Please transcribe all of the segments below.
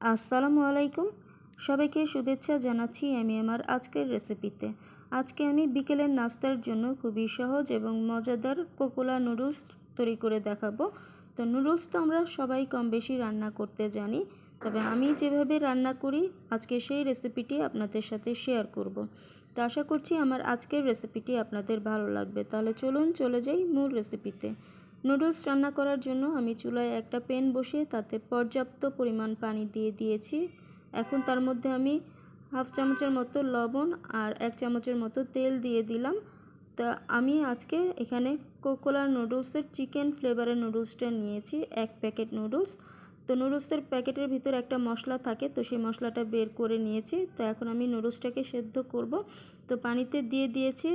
আসসালামু আলাইকুম। সবাইকে শুভেচ্ছা জানাচ্ছি আমি আমার আজকের রেসিপিতে। আজকে আমি বিকেলের নাস্তার জন্য খুবই সহজ এবং মজাদার কোকোলা নুডলস তৈরি করে দেখাবো। তো নুডলস তো আমরা সবাই কম বেশি রান্না করতে জানি, তবে আমি যেভাবে রান্না করি, আজকে সেই রেসিপিটি আপনাদের সাথে শেয়ার করব। তো আশা করছি আমার আজকের রেসিপিটি আপনাদের ভালো লাগবে। তাহলে চলুন চলে যাই মূল রেসিপিতে। নুডলস রান্না করার জন্য আমি চুলায় একটা প্যান বসিয়ে তাতে পর্যাপ্ত পরিমাণ পানি দিয়ে দিয়েছি। এখন তার মধ্যে আমি হাফ চামচের মতো লবণ আর এক চামচের মতো তেল দিয়ে দিলাম। তা আমি আজকে এখানে কোকোলার নুডলসের চিকেন ফ্লেভারের নুডলসটা নিয়েছি, এক প্যাকেট নুডলস। তো নুডলসের প্যাকেটের ভিতরে একটা মশলা থাকে, তো সেই মশলাটা বের করে নিয়েছি। তো এখন আমি নুডলসটাকে সেদ্ধ করব। তো পানিতে দিয়ে দিয়েছি।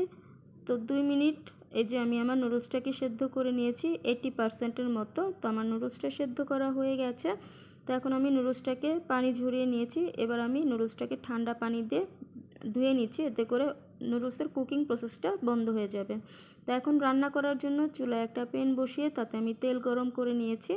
তো দুই মিনিট এই যে আমি আমার নুডলসটাকে সেদ্ধ করে নিয়েছি এইটি পার্সেন্টের মতো। তো আমার নুডলসটা সেদ্ধ করা হয়ে গেছে। তো এখন আমি নুডলসটাকে পানি ঝরিয়ে নিয়েছি। এবার আমি নুডলসটাকে ঠান্ডা পানি দিয়ে ধুয়ে নিচ্ছি। এতে করে নুডলসের কুকিং প্রসেসটা বন্ধ হয়ে যাবে। তো এখন রান্না করার জন্য চুলায় একটা প্যান বসিয়ে তাতে আমি তেল গরম করে নিয়েছি।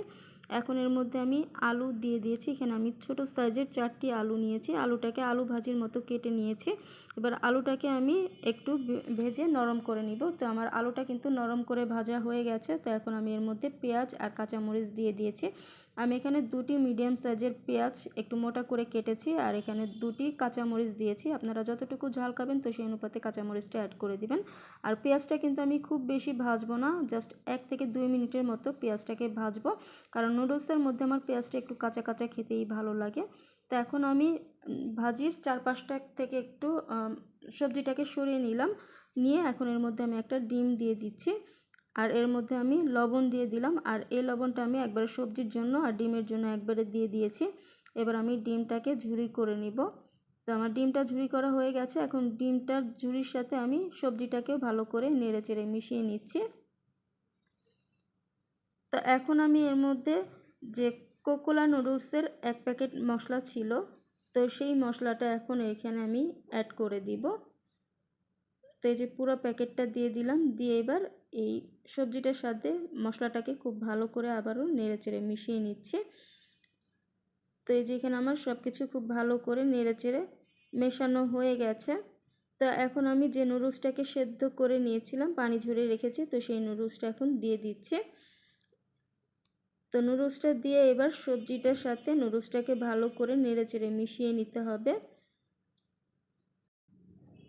এখন এর মধ্যে আমি আলু দিয়ে দিয়েছি। এখানে আমি ছোট সাইজের চারটি আলু নিয়েছি। আলুটাকে আলু ভাজির মতো কেটে নিয়েছি। এবার আলুটাকে আমি একটু ভেজে নরম করে নিব। তো আমার আলুটা কিন্তু নরম করে ভাজা হয়ে গেছে। তো এখন আমি এর মধ্যে পেঁয়াজ আর কাঁচামরিচ দিয়ে দিয়েছি। আমি এখানে দুটি মিডিয়াম সাইজের পেঁয়াজ একটু মোটা করে কেটেছি আর এখানে দুটি কাঁচামরিচ দিয়েছি। আপনারা যতটুকু ঝাল খাবেন তো সেই অনুপাতে কাঁচামরিচটা অ্যাড করে দিবেন। আর পেঁয়াজটা কিন্তু আমি খুব বেশি ভাজবো না জাস্ট এক থেকে দুই মিনিটের মতো পেঁয়াজটাকে ভাজবো। কারণ নুডলসের মধ্যে আমার পেঁয়াজটা একটু কাঁচা কাঁচা খেতেই ভালো লাগে। তো এখন আমি ভাজির চারপাশটা থেকে একটু সবজিটাকে সরিয়ে নিলাম। নিয়ে এখন এর মধ্যে আমি একটা ডিম দিয়ে দিচ্ছি। আর এর মধ্যে আমি লবণ দিয়ে দিলাম। আর এই লবণটা আমি একবারে সবজির জন্য আর ডিমের জন্য একবারে দিয়ে দিয়েছি। এবার আমি ডিমটাকে ঝুরি করে নিব। তো আমার ডিমটা ঝুরি করা হয়ে গেছে। এখন ডিমটার ঝুরির সাথে আমি সবজিটাকেও ভালো করে নেড়ে চেড়ে মিশিয়ে নিচ্ছি। তো এখন আমি এর মধ্যে যে কোকোলা নুডলসের এক প্যাকেট মশলা ছিল, তো সেই মশলাটা এখন এখানে আমি অ্যাড করে দিব। এই যে পুরো প্যাকেটটা দিয়ে দিলাম। দিয়ে এবার এই সবজিটার সাথে মশলাটাকে খুব ভালো করে আবারও নেড়ে চেড়ে মিশিয়ে নিচ্ছে। তো এই যে এখানে আমার সব কিছু খুব ভালো করে নেড়ে চেড়ে মেশানো হয়ে গেছে। তা এখন আমি যে নুডলসটাকে সেদ্ধ করে নিয়েছিলাম, পানি ঝরে রেখেছি, তো সেই নুডলসটা এখন দিয়ে দিচ্ছে। তো নুডলসটা দিয়ে এবার সবজিটার সাথে নুডলসটাকে ভালো করে নেড়ে চেড়ে মিশিয়ে নিতে হবে।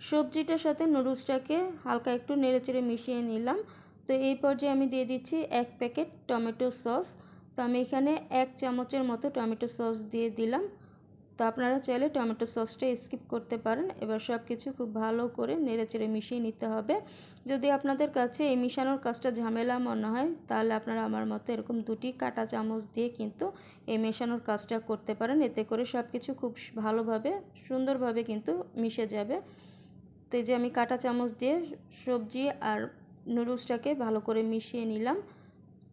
সবজিটার সাথে নুডলসটাকে হালকা একটু নেড়ে চেড়ে মিশিয়ে নিলাম। তো এই পর্যায়ে আমি দিয়ে দিচ্ছি এক প্যাকেট টমেটো সস। তো আমি এখানে এক চামচের মতো টমেটো সস দিয়ে দিলাম। তো আপনারা চাইলে টমেটো সসটা স্কিপ করতে পারেন। এবার সব কিছু খুব ভালো করে নেড়ে চেড়ে মিশিয়ে নিতে হবে। যদি আপনাদের কাছে এই মিশানোর কাজটা ঝামেলা মনে হয়, তাহলে আপনারা আমার মতো এরকম দুটি কাটা চামচ দিয়ে কিন্তু এই মেশানোর কাজটা করতে পারেন। এতে করে সব কিছু খুব ভালোভাবে, সুন্দরভাবে কিন্তু মিশে যাবে। তো এই যে আমি কাটা চামচ দিয়ে সবজি আর নুডলসটাকে ভালো করে মিশিয়ে নিলাম।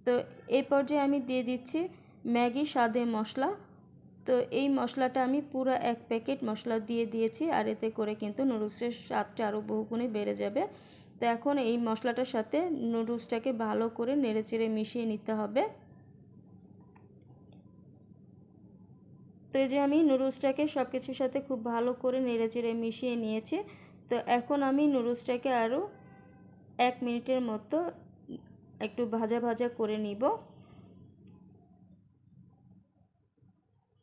তো এই পর্যায়ে আমি দিয়ে দিচ্ছি ম্যাগি, স্বাদে মশলা। তো এই মশলাটা আমি পুরো এক প্যাকেট মশলা দিয়ে দিয়েছি আর এতে করে কিন্তু নুডলসের স্বাদটা আরও বহুগুণে বেড়ে যাবে। তো এখন এই মশলাটার সাথে নুডলসটাকে ভালো করে নেড়েচেড়ে মিশিয়ে নিতে হবে। তো এই যে আমি নুডলসটাকে সব কিছুর সাথে খুব ভালো করে নেড়েচেড়ে মিশিয়ে নিয়েছি। তো এখন আমি নুডলসটাকে আরও এক মিনিটের মতো একটু ভাজা ভাজা করে নিব।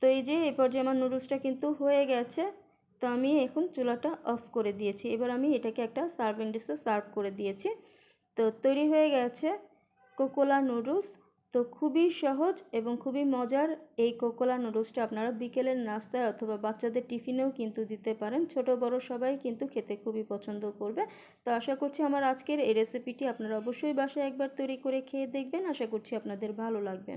তো এই যে এই পর্যায়ে আমার নুডলসটা কিন্তু হয়ে গেছে। তো আমি এখন চুলাটা অফ করে দিয়েছি। এবার আমি এটাকে একটা সার্ভিং ডিশে সার্ভ করে দিয়েছি। তো তৈরি হয়ে গেছে কোকোলা নুডলস। তো খুবই সহজ এবং খুবই মজার এই কোকোলা নুডলসটা আপনারা বিকেলের নাস্তায় অথবা বাচ্চাদের টিফিনেও কিন্তু দিতে পারেন। ছোট বড় সবাই কিন্তু খেতে খুবই পছন্দ করবে। তো আশা করছি আমার আজকের এই রেসিপিটি আপনারা অবশ্যই বাসায় একবার তৈরি করে খেয়ে দেখবেন। আশা করছি আপনাদের ভালো লাগবে।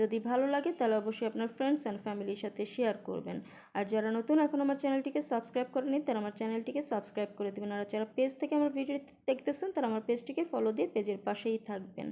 যদি ভালো লাগে তাহলে অবশ্যই আপনার ফ্রেন্ডস অ্যান্ড ফ্যামিলির সাথে শেয়ার করবেন। আর যারা নতুন এখন আমার চ্যানেলটিকে সাবস্ক্রাইব করেনি তারা আমার চ্যানেলটিকে সাবস্ক্রাইব করে দেবেন। আর যারা পেজ থেকে আমার ভিডিও দেখতেছেন তারা আমার পেজটিকে ফলো দিয়ে পেজের পাশেই থাকবেন।